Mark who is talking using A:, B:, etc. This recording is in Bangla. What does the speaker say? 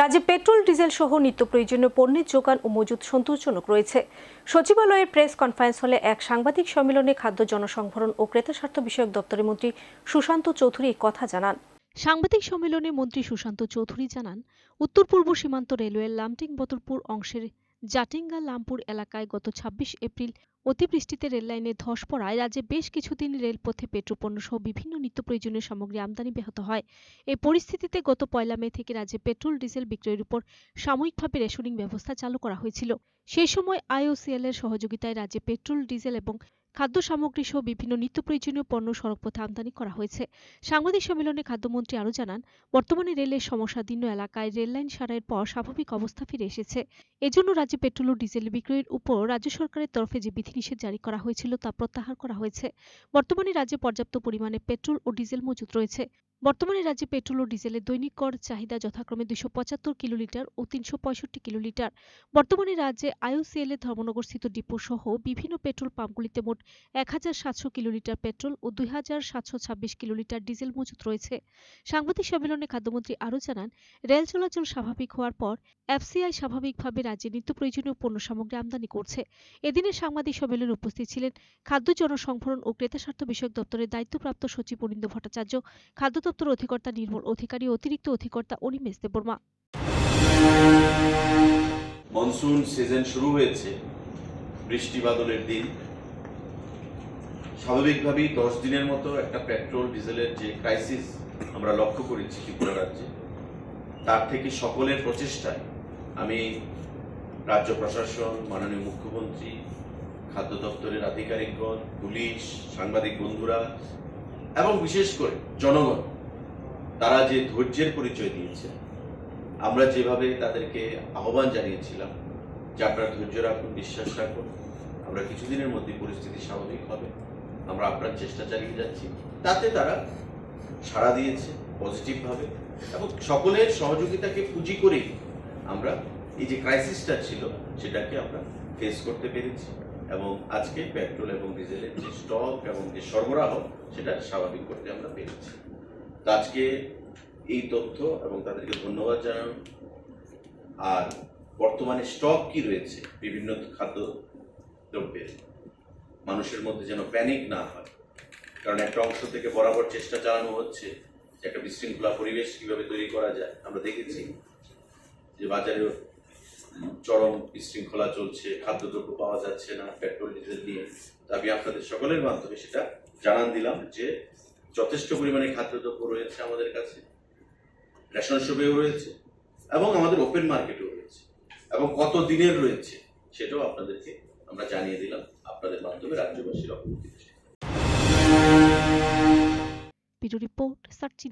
A: রাজ্যে পেট্রোল, ডিজেল সহ নিত্য প্রয়োজনীয় পণ্যের যোগান ও মজুদ সন্তোষজনক রয়েছে। সচিবালয়ের প্রেস কনফারেন্স হলে এক সাংবাদিক সম্মেলনে খাদ্য জনসংভরণ ও ক্রেতা স্বার্থ বিষয়ক দপ্তরের মন্ত্রী সুশান্ত চৌধুরী কথা জানান। সাংবাদিক সম্মেলনে মন্ত্রী সুশান্ত চৌধুরী জানান উত্তর পূর্ব সীমান্ত রেলওয়ের লামটিং বতরপুর অংশের জাটিঙ্গা লামপুর এলাকায় গত ২৬ এপ্রিল অতিবৃষ্টিতে রেললাইনে ধস পড়ায় রাজ্যে বেশ কিছুদিন রেলপথে পেট্রোপণ্য সহ বিভিন্ন নিত্য প্রয়োজনীয় সামগ্রী আমদানি ব্যাহত হয়। এই পরিস্থিতিতে গত পয়লা মে থেকে রাজ্যে পেট্রোল, ডিজেল বিক্রয়ের উপর সাময়িকভাবে রেশনিং ব্যবস্থা চালু করা হয়েছিল। সেই সময় আইওসিএল এর সহযোগিতায় রাজ্যে পেট্রোল, ডিজেল এবং খাদ্য সামগ্রী সহ বিভিন্ন নিত্য প্রয়োজনীয় পণ্য সড়কপথে আমদানি করা হয়েছে। সাংবাদিক সম্মেলনে খাদ্যমন্ত্রী আরও জানান, বর্তমানে রেলের সমস্যাদীর্ণ এলাকায় রেললাইন সারাইয়ের পর স্বাভাবিক অবস্থা ফিরে এসেছে। এজন্য রাজ্যে পেট্রোল ও ডিজেল বিক্রয়ের উপর রাজ্য সরকারের তরফে যে বিধিনিষেধ জারি করা হয়েছিল তা প্রত্যাহার করা হয়েছে। বর্তমানে রাজ্যে পর্যাপ্ত পরিমাণে পেট্রোল ও ডিজেল মজুত রয়েছে। বর্তমানে রাজ্যে পেট্রোল ও ডিজেলের দৈনিক গড় চাহিদা যথাক্রমে দুশো পঁচাত্তর কিলোলিটার ও তিনশো পঁয়ষট্টি কিলোলিটার। বর্তমানে রাজ্যে আইওসিএল এর ধর্মনগরস্থিত ডিপো সহ বিভিন্ন পেট্রোল পাম্পগুলিতে মোট এক হাজার সাতশো কিলোলিটার পেট্রোল ও দুই হাজার সাতশো ছাব্বিশ কিলোলিটার ডিজেল মজুত রয়েছে। সাংবাদিক সম্মেলনে খাদ্যমন্ত্রী আরও জানান, রেল চলাচল স্বাভাবিক হওয়ার পর এফসিআই স্বাভাবিকভাবে রাজ্যে নিত্য প্রয়োজনীয় পণ্য সামগ্রী আমদানি করছে। এদিনের সাংবাদিক সম্মেলনে উপস্থিত ছিলেন খাদ্য জনসংভরণ ও ক্রেতা স্বার্থ বিষয়ক দপ্তরের দায়িত্বপ্রাপ্ত সচিব অরিন্দ ভট্টাচার্য, খাদ্য দপ্তর অধিকর্তা নির্মল, অধিকারী অতিরিক্ত অধিকর্তা অনিমেষ দেববর্মা।
B: মনসুন সিজন শুরু হয়েছে, বৃষ্টি বাদলের দিন। স্বাভাবিকভাবেই দশ দিনের মতো একটা পেট্রোল ডিজেলের যে ক্রাইসিস আমরা লক্ষ্য করেছি ত্রিপুরা রাজ্যে, তার থেকে সকলের প্রচেষ্টায় আমি রাজ্য প্রশাসন, মাননীয় মুখ্যমন্ত্রী, খাদ্য দপ্তরের আধিকারিকগণ, পুলিশ, সাংবাদিক বন্ধুরা এবং বিশেষ করে জনগণ তারা যে ধৈর্যের পরিচয় দিয়েছে, আমরা যেভাবে তাদেরকে আহ্বান জানিয়েছিলাম যে আপনারা ধৈর্য রাখুন, বিশ্বাস রাখুন, আমরা কিছুদিনের মধ্যে পরিস্থিতি স্বাভাবিক হবে, আমরা আপনার চেষ্টা চালিয়ে যাচ্ছি। তাতে তারা সাড়া দিয়েছে পজিটিভভাবে এবং সকলের সহযোগিতাকে পুঁজি করেই আমরা এই যে ক্রাইসিসটা ছিল, সেটাকে আমরা ফেস করতে পেরেছি এবং আজকে পেট্রোল এবং ডিজেলের যে স্টক এবং যে সরবরাহ, সেটা স্বাভাবিক করতে আমরা পেরেছি। আজকে এই তথ্য এবং তাদেরকে ধন্যবাদ জানানো। আর বর্তমানে স্টক কি রয়েছে? বিভিন্ন খাদ্য দ্রব্যের। মানুষের মধ্যে যেন প্যানিক না হয়। কারণ একটা অংশ থেকে বরাবর চেষ্টা চালানো হচ্ছে যে একটা বিশৃঙ্খলা পরিবেশ কীভাবে তৈরি করা যায়। আমরা দেখেছি যে বাজারে চরম বিশৃঙ্খলা চলছে, খাদ্যদ্রব্য পাওয়া যাচ্ছে না পেট্রোল ডিজেল নিয়ে। আমি আপনাদের সকলের মাধ্যমে সেটা জানান দিলাম যে যথেষ্ট পরিমাণে খাদ্যদ্রব্য রয়েছে আমাদের কাছে, রেশন শপেও রয়েছে, এবং আমাদের ওপেন মার্কেটও রয়েছে, এবং কত দিনের রয়েছে সেটাও আপনাদেরকে আমরা জানিয়ে দিলাম আপনাদের মাধ্যমে রাজ্যবাসীর
A: ব্যুরো রিপোর্ট সার্চিন